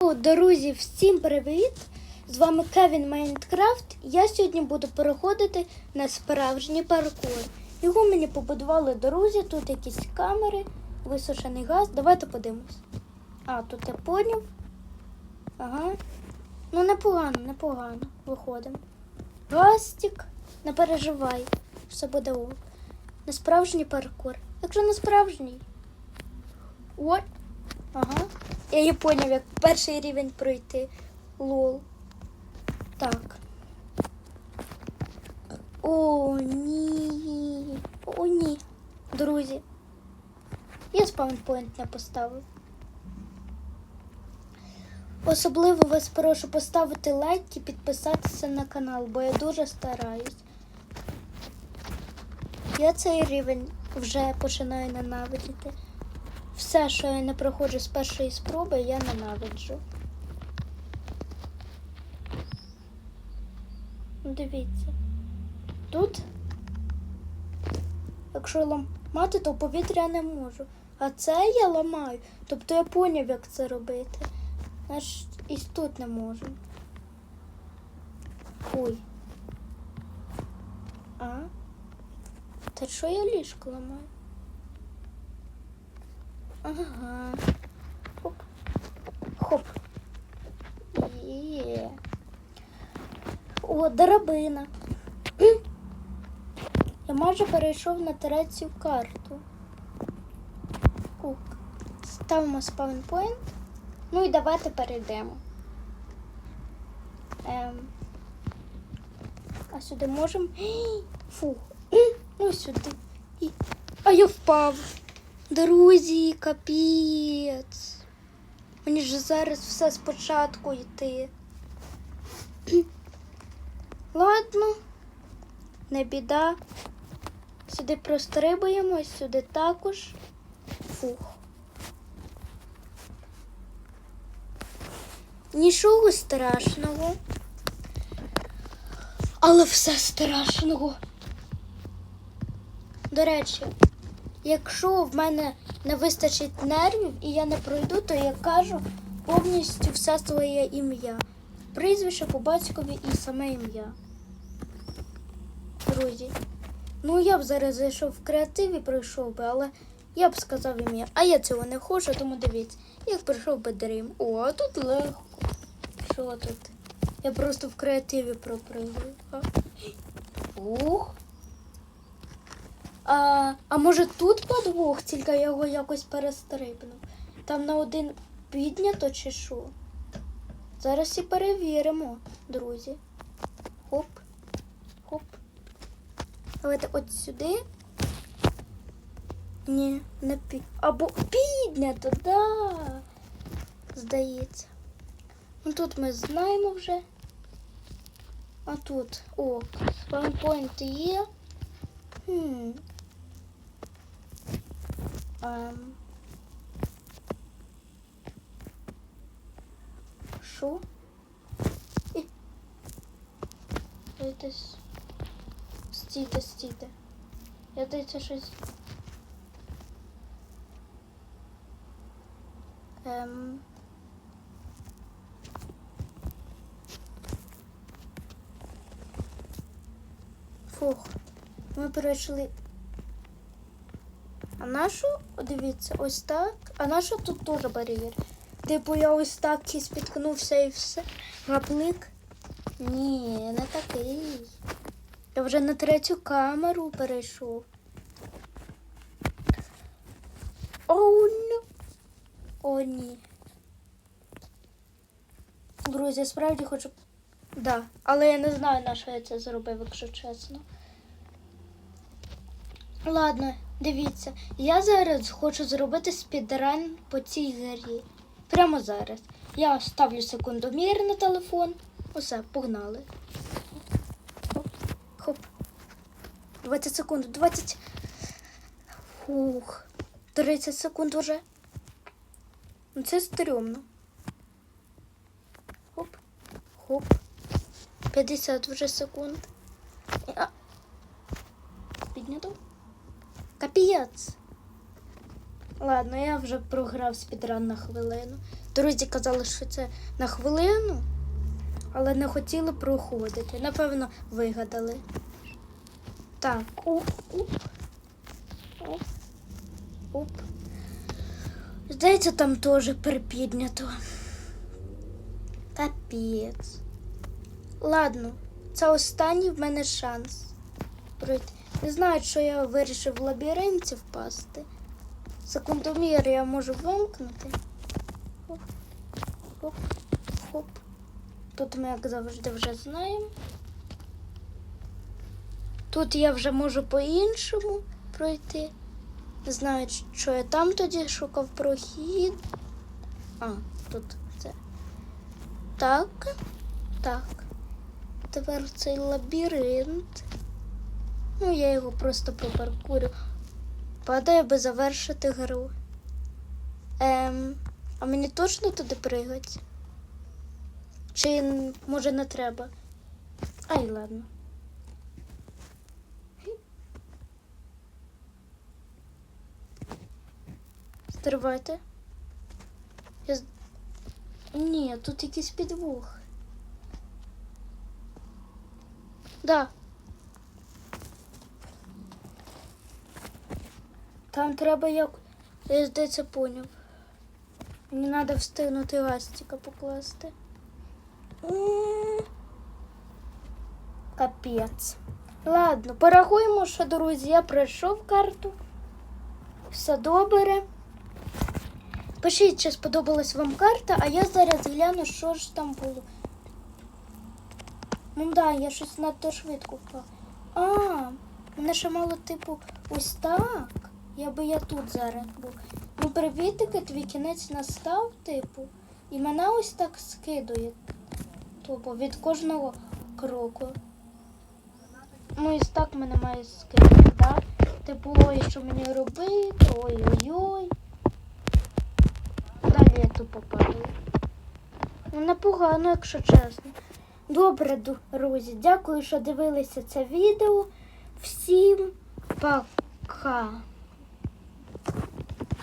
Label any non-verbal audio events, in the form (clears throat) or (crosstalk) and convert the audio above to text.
Друзі, всім привіт! З вами Кевін Майнкрафт. Я сьогодні буду переходити на справжній паркур. Його мені побудували друзі, тут якісь камери, висушений газ. Давайте подивимось. А, тут я поняв. Ага. Ну, непогано, непогано. Виходимо. Гастик, не переживай. Все буде ок. На справжній паркур. Якщо не справжній. От. Ага. Я не поняв, як перший рівень пройти. Лол. Так. О, ні. О, ні. Друзі. Я спаунпойнт не поставив. Особливо вас прошу поставити лайк і підписатися на канал, бо я дуже стараюсь. Я цей рівень вже починаю ненавидіти. Все, що я не проходжу з першої спроби, я ненавиджу. Ну, Дивіться. Тут, якщо ламати, то повітря я не можу. А це я ламаю. Тобто я поняв, як це робити. Значить, і тут не можу. Ой. А? Та що я ліжко ламаю? Ага. Хоп. Хоп. Є. О, драбина. Я майже перейшов на третю карту. Кук. Ставимо спаунпойнт. Ну і давайте перейдемо. Ем. А сюди можемо. Фух. Ну сюди. А я впав. Друзі, капець. Мені ж зараз все спочатку йти. (clears throat) Ладно, не біда. Сюди прострибуємо, сюди також. Фух. Нічого страшного. Але все страшного. До речі, якщо в мене не вистачить нервів і я не пройду, то я кажу повністю все своє ім'я. Прізвище по батькові і саме ім'я. Друзі. Ну я б зараз зайшов в креатив і пройшов би, але я б сказав ім'я. А я цього не хочу, тому дивіться, як пройшов би Дрім. О, тут легко. Що тут? Я просто в креативі пропригую. Ух. А, а може тут подвох, тільки я його якось перестрибнув. Там на один піднято чи що? Зараз і перевіримо, друзі. Хоп, хоп. Давайте от сюди. Ні, не пі... Або піднято, да. Здається. Ну тут ми знаємо вже. А тут, о, спаунпойнт є. Хм. Ем. Що? Ви десь... Стійте, стійте. Я дивіться щось. Ем... Фух, ми перейшли. А нашу, дивіться, ось так. А наша тут теж бар'єр. Типу я ось так і спіткнувся і все. Гаплик. Ні, не такий. Я вже на третю камеру перейшов. Оу, ну. О, ні. Друзі, справді хочу. Да, але я не знаю, на що я це зробив, якщо чесно. Ладно, дивіться, я зараз хочу зробити спідран по цій грі. Прямо зараз. Я ставлю секундомір на телефон. Усе, погнали. Хоп, хоп. 20 секунд, 20. Фух. 30 секунд уже. Ну це стрьомно. Хоп, хоп. 50 вже секунд. Піднято? Капець. Ладно, я вже програв спідран на хвилину. Друзі казали, що це на хвилину, але не хотіли проходити. Напевно, вигадали. Так, оп, оп. Оп. Оп. Здається, там теж припіднято. Капець. Ладно, це останній в мене шанс. Не знаю, що я вирішив в лабіринті впасти. Секундомір я можу вимкнути. Хоп, хоп, хоп. Тут ми, як завжди, вже знаємо. Тут я вже можу по-іншому пройти. Не знаю, що я там тоді шукав прохід. А, тут це. Так. Так. Тепер цей лабіринт. Ну, я його просто попаркурю. Падаю, аби завершити гру. Ем, а мені точно туди пригати? Чи може не треба? Ай, ладно. Стривайте. Я... Ні, тут якийсь підвох. Да. Там треба як. Я здається поняв. Мені треба встигнути ластика покласти. Капець. Ладно, порахуємо, що, друзі, я пройшов карту. Все добре. Пишіть, чи сподобалась вам карта, а я зараз гляну, що ж там було. Ну да, я щось надто швидко впав. А, мене ще мало, типу, ось так. Я би я тут зараз був. Ну, привітики, твій кінець настав, типу, і мене ось так скидує. Тобто від кожного кроку. Ну, і так мене має скидати, так? Типу, ой, що мені робити, ой-ой-ой. Далі я тупо падаю. Ну, непогано, якщо чесно. Добре, друзі, дякую, що дивилися це відео. Всім пока.